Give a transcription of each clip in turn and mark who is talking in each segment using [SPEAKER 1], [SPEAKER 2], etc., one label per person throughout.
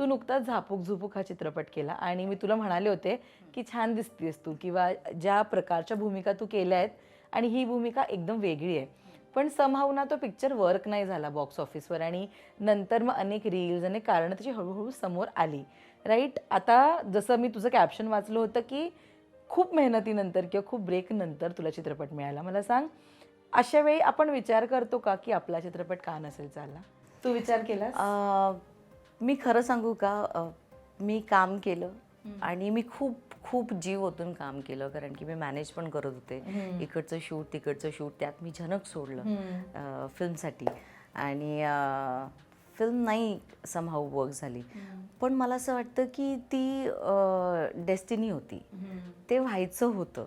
[SPEAKER 1] तू नुकताच झापूक झुपूक हा चित्रपट केला. आणि मी तुला म्हणाले होते की छान दिसतीस तू किंवा ज्या प्रकारच्या भूमिका तू केल्या आहेत आणि ही भूमिका एकदम वेगळी आहे. पण समहाऊ ना तो पिक्चर वर्क नाही झाला बॉक्स ऑफिसवर आणि नंतर मग अनेक रील्स अनेक कारणं त्याची हळूहळू समोर आली. राईट आता जसं मी तुझं कॅप्शन वाचलं होतं की खूप मेहनतीनंतर किंवा खूप ब्रेक नंतर तुला चित्रपट मिळाला. मला सांग अशा वेळी आपण विचार करतो का की आपला चित्रपट का नसेल चालला? तू विचार
[SPEAKER 2] केला मी खरं सांगू का अं, मी काम केलं आणि मी खूप खूप जीव ओतून काम केलं कारण की मी मॅनेज पण करत होते. इकडचं शूट तिकडचं शूट त्यात मी झनक सोडलं फिल्मसाठी आणि फिल्म नाही समहाऊ वर्क झाली. पण मला असं वाटतं की ती डेस्टिनी होती. ते व्हायचं होतं.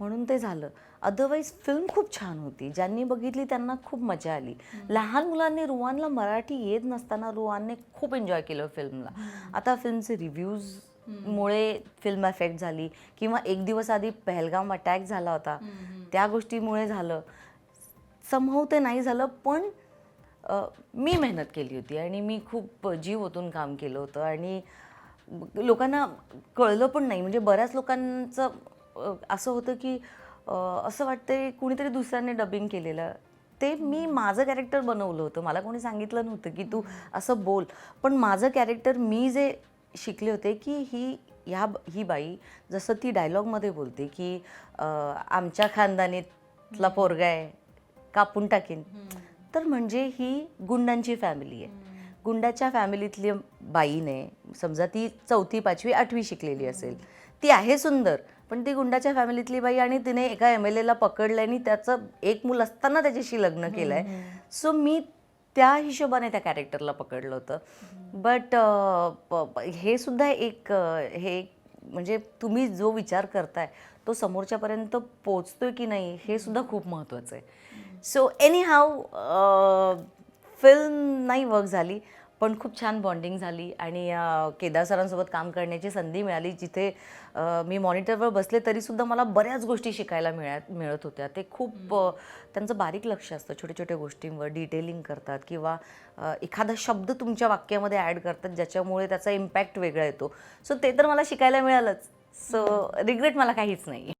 [SPEAKER 2] म्हणून ते झालं. अदरवाईज फिल्म खूप छान होती. ज्यांनी बघितली त्यांना खूप मजा आली. लहान मुलांनी रुवानला मराठी येत नसताना रुवानने खूप एन्जॉय केलं फिल्मला आता फिल्मचे रिव्ह्यूज मुळे फिल्म अफेक्ट झाली किंवा एक दिवस आधी पहलगाम अटॅक झाला होता. त्या गोष्टीमुळे झालं. समहव ते नाही झालं पण मी मेहनत केली होती आणि मी खूप जीव ओतून काम केलं होतं. आणि लोकांना कळलं पण नाही. म्हणजे बऱ्याच लोकांचं असं होतं की असं वाटतंय कुणीतरी दुसऱ्याने डबिंग केलेलं. ते मी माझं कॅरेक्टर बनवलं होतं. मला कोणी सांगितलं नव्हतं की तू असं बोल. पण माझं कॅरेक्टर मी जे शिकले होते की ही ह्या ही बाई जसं ती डायलॉगमध्ये बोलते की आमच्या खानदानीतला पोरगा आहे कापून टाकीन. तर म्हणजे ही गुंडांची फॅमिली आहे. गुंडाच्या फॅमिलीतली बाईने समजा ती चौथी पाचवी आठवी शिकलेली असेल. ती आहे सुंदर. पण ती गुंडाच्या फॅमिलीतली बाई आणि तिने एका एम एल एला पकडलं आणि त्याचं एक मूल असताना त्याच्याशी लग्न केलं आहे सो मी त्या हिशोबाने त्या कॅरेक्टरला पकडलं होतं. बट हे सुद्धा एक हे म्हणजे तुम्ही जो विचार करताय तो समोरच्यापर्यंत पोचतोय की नाही हे सुद्धा खूप महत्त्वाचं आहे. सो एनी हाऊ फिल्म नाही वर्क झाली. पण खूप छान बॉन्डिंग झाली आणि केदार सरांसोबत काम करण्याची संधी मिळाली जिथे मी मॉनिटरवर बसले तरीसुद्धा मला बऱ्याच गोष्टी शिकायला मिळत मिळत होत्या. ते खूप त्यांचं बारीक लक्ष असतं छोट्या छोट्या गोष्टींवर डिटेलिंग करतात किंवा एखादा शब्द तुमच्या वाक्यामध्ये ॲड करतात ज्याच्यामुळे त्याचा इम्पॅक्ट वेगळा येतो. सो ते तर मला शिकायला मिळालंच. सो रिग्रेट मला काहीच नाही.